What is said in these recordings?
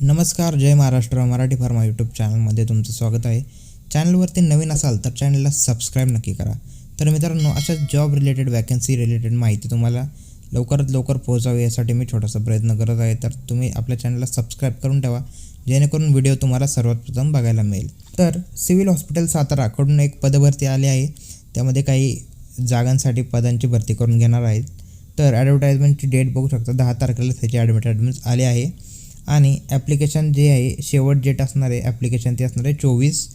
नमस्कार जय Maharashtra Marathi pharma YouTube चॅनलमध्ये तुमचं स्वागत आहे. चॅनलवरती नवीन असाल तर चॅनलला सबस्क्राईब नक्की करा. तर मित्रांनो अशा जॉब रिलेटेड वॅकन्सी रिलेटेड माहिती तुम्हाला लवकरात लवकर पोहोचावी यासाठी मी छोटासा प्रयत्न करत आहे. तर तुम्ही आपल्या चॅनलला सबस्क्राईब करून ठेवा जेणेकरून व्हिडिओ तुम्हाला सर्वात प्रथम बघायला मिळेल. तर सिव्हिल हॉस्पिटल साताराकडून एक पदभरती आली आहे. त्यामध्ये काही जागांसाठी पदांची भरती करून घेणार आहेत. तर ॲडव्हर्टाईजमेंटची डेट बघू शकता दहा तारखेला त्याची ॲडव्हर्टाईजमेंट आली आहे. आणि ॲप्लिकेशन जे आहे शेवट डेट असणार आहे ॲप्लिकेशन ते असणार आहे चोवीस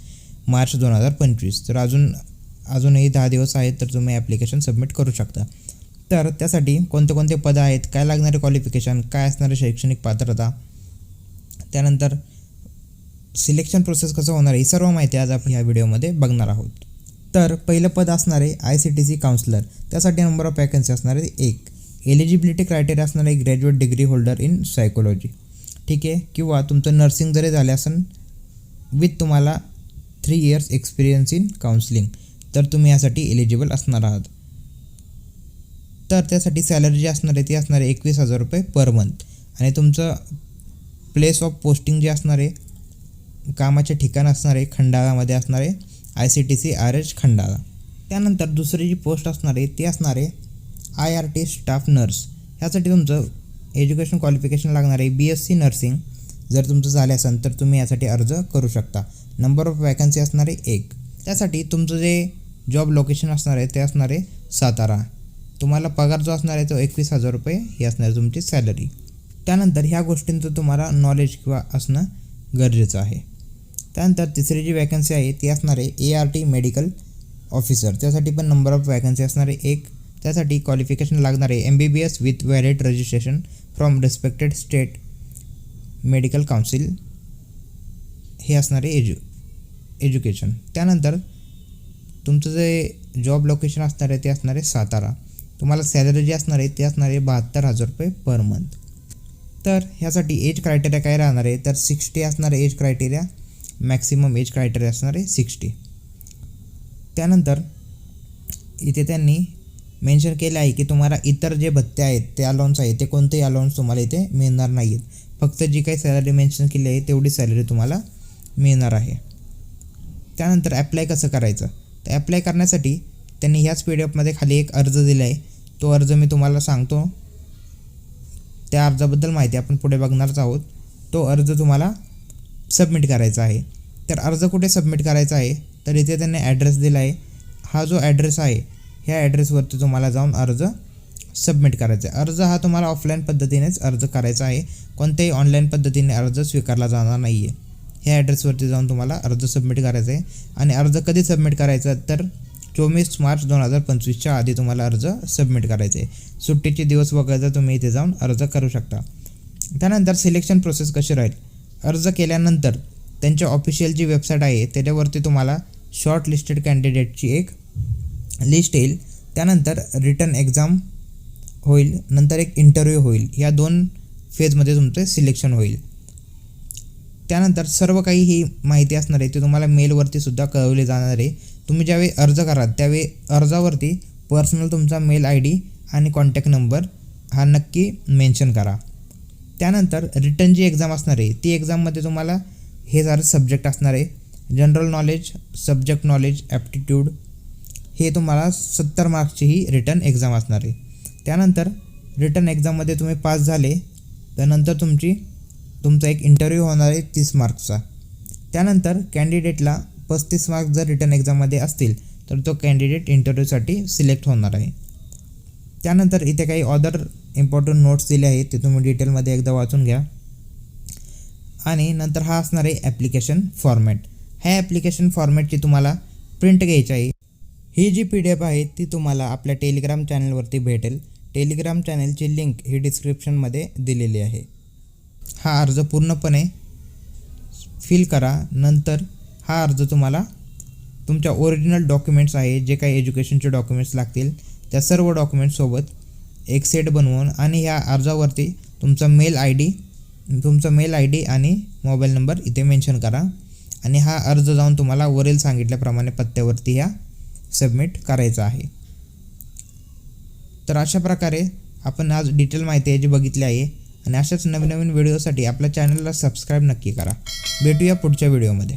मार्च दोन हजार पंचवीस. तर अजून अजूनही दहा दिवस आहेत तर तुम्ही ॲप्लिकेशन सबमिट करू शकता. तर त्यासाठी कोणते कोणते पदं आहेत काय लागणारे क्वालिफिकेशन काय असणारे शैक्षणिक पात्रता त्यानंतर सिलेक्शन प्रोसेस कसं होणार आहे ही सर्व माहिती आज आपण ह्या व्हिडिओमध्ये बघणार आहोत. तर पहिलं पद असणार आहे I C T C counsellor त्यासाठी नंबर ऑफ वॅकन्सी असणार आहे एक. एलिजिबिलिटी क्रायटेरिया असणार आहे graduate degree holder in psychology ठीक आहे? किंवा तुमचं नर्सिंग जरी झाले असेल विथ तुम्हाला three years experience in counselling तर तुम्ही यासाठी एलिजिबल असणार आहात. तर त्यासाठी सॅलरी जी असणार आहे ती असणार आहे एकवीस हजार रुपये पर मंथ आणि तुमचं प्लेस ऑफ पोस्टिंग जे असणार आहे कामाचे ठिकाण असणार आहे खंडाळामध्ये असणार आहे I C T C R H Khandala. त्यानंतर दुसरी जी पोस्ट असणार आहे ती असणार आहे I R T staff nurse ह्यासाठी तुमचं एज्युकेशन क्वालिफिकेशन लागणार आहे बी एस सी नर्सिंग जर तुमचं झाले असेल तर तुम्ही यासाठी अर्ज करू शकता. नंबर ऑफ वॅकन्सी असणार आहे एक. त्यासाठी तुमचं जे जॉब लोकेशन असणार आहे ते असणार आहे सातारा. तुम्हाला पगार जो असणार आहे तो एकवीस हजार रुपये ही असणार आहे तुमची सॅलरी त्यानंतर ह्या गोष्टींचं तुम्हाला नॉलेज किंवा असणं गरजेचं आहे. त्यानंतर तिसरी जी वॅकन्सी आहे ती असणार आहे A R T medical officer त्यासाठी पण नंबर ऑफ वॅकन्सी असणार आहे एक. त्यासाठी क्वालिफिकेशन लागणार आहे M B B S with valid registration from respected state medical council हे असणारे एज्यु एज्युकेशन त्यानंतर तुमचं जे जॉब लोकेशन असणार आहे ते असणार आहे सातारा. तुम्हाला सॅलरी जी असणार आहे ते असणार आहे बहात्तर हजार रुपये पर मंथ तर ह्यासाठी एज क्रायटेरिया काय राहणार आहे? तर सिक्स्टी असणार आहे age criteria maximum age criteria असणार आहे सिक्स्टी त्यानंतर इथे त्यांनी मेन्शन केलं आहे की तुम्हाला इतर जे भत्ते आहेत ते अलाउन्स आहे ते कोणतेही अलाउन्स तुम्हाला इथे मिळणार नाही आहेत फक्त जी काही सॅलरी मेन्शन केली आहे तेवढी सॅलरी तुम्हाला मिळणार आहे. त्यानंतर ॲप्लाय कसं करायचं? तर ॲप्लाय करण्यासाठी त्यांनी ह्याच पी डी एफमध्ये खाली एक अर्ज दिला आहे तो अर्ज मी तुम्हाला सांगतो. त्या अर्जाबद्दल माहिती आपण पुढे बघणारच आहोत. तो अर्ज तुम्हाला सबमिट करायचा आहे. तर अर्ज कुठे सबमिट करायचा आहे? तर इथे त्यांनी ॲड्रेस दिला आहे हा जो ॲड्रेस आहे ह्या ॲड्रेसवरती तुम्हाला जाऊन अर्ज सबमिट करायचा आहे. अर्ज हा तुम्हाला ऑफलाईन पद्धतीनेच अर्ज करायचा आहे. कोणत्याही ऑनलाईन पद्धतीने अर्ज स्वीकारला जाणार नाही आहे ह्या ॲड्रेसवरती जाऊन तुम्हाला अर्ज सबमिट करायचा आहे. आणि अर्ज कधी सबमिट करायचा तर चोवीस मार्च दोन हजार पंचवीसच्या आधी तुम्हाला अर्ज सबमिट करायचा आहे. सुट्टीचे दिवस वगळता तुम्ही इथे जाऊन अर्ज करू शकता. त्यानंतर सिलेक्शन प्रोसेस कशी राहील? अर्ज केल्यानंतर त्यांच्या ऑफिशियल जी वेबसाईट आहे त्याच्यावरती तुम्हाला शॉर्ट लिस्टेड कॅन्डिडेटची एक लिस्ट येईल. त्यानंतर रिटर्न एक्झाम होईल. नंतर एक इंटरव्ह्यू होईल. या दोन फेजमध्ये तुमचं सिलेक्शन होईल. त्यानंतर सर्व काही ही माहिती असणार आहे ते तुम्हाला मेलवरती सुद्धा कळवली जाणार आहे. तुम्ही ज्यावेळी अर्ज कराल त्यावेळी अर्जावरती पर्सनल तुमचा मेल आय डी आणि कॉन्टॅक्ट नंबर हा नक्की मेन्शन करा. त्यानंतर रिटर्न जी एक्झाम असणार आहे ती एक्झाममध्ये तुम्हाला हे सारे सब्जेक्ट असणार आहे. General knowledge subject knowledge aptitude हे तुम्हाला सत्तर मार्क्सची ही रिटर्न एक्झाम असणार आहे. त्यानंतर रिटर्न एक्झाममध्ये तुम्ही पास झाले त्यानंतर तुमची तुमचा एक इंटरव्ह्यू होणार आहे तीस मार्क्सचा. त्यानंतर कॅन्डिडेटला पस्तीस मार्क्स जर रिटर्न एक्झाममध्ये असतील तर तो कॅन्डिडेट इंटरव्ह्यूसाठी सिलेक्ट होणार आहे. त्यानंतर इथे काही ऑदर इम्पॉर्टंट नोट्स दिले आहेत ते तुम्ही डिटेलमध्ये एकदा वाचून घ्या. आणि नंतर हा असणार आहे ॲप्लिकेशन फॉर्मॅट ह्या ॲप्लिकेशन फॉर्मॅटची तुम्हाला प्रिंट घ्यायची आहे. ही जी पी डी एफ आहे ती तुम्हाला आपल्या टेलिग्राम चॅनलवरती भेटेल. टेलिग्राम चॅनलची लिंक ही डिस्क्रिप्शनमध्ये दिलेली आहे. हा अर्ज पूर्णपणे फिल करा. नंतर हा अर्ज तुम्हाला तुमच्या ओरिजिनल डॉक्युमेंट्स आहे जे काही एज्युकेशनचे डॉक्युमेंट्स लागतील त्या सर्व डॉक्युमेंट्ससोबत एक सेट बनवून आणि ह्या अर्जावरती तुमचा मेल आय डी तुमचा मेल आय डी आणि मोबाईल नंबर इथे मेन्शन करा. आणि हा अर्ज जाऊन तुम्हाला वरील सांगितल्याप्रमाणे पत्त्यावरती ह्या सबमिट करायचा आहे. तर अशा प्रकारे आपण आज डिटेल माहिती आहे जी बघितली आहे आणि अशाच नवीन नवीन व्हिडिओसाठी आपल्या चॅनलला सबस्क्राईब नक्की करा. भेटूया पुढच्या व्हिडिओमध्ये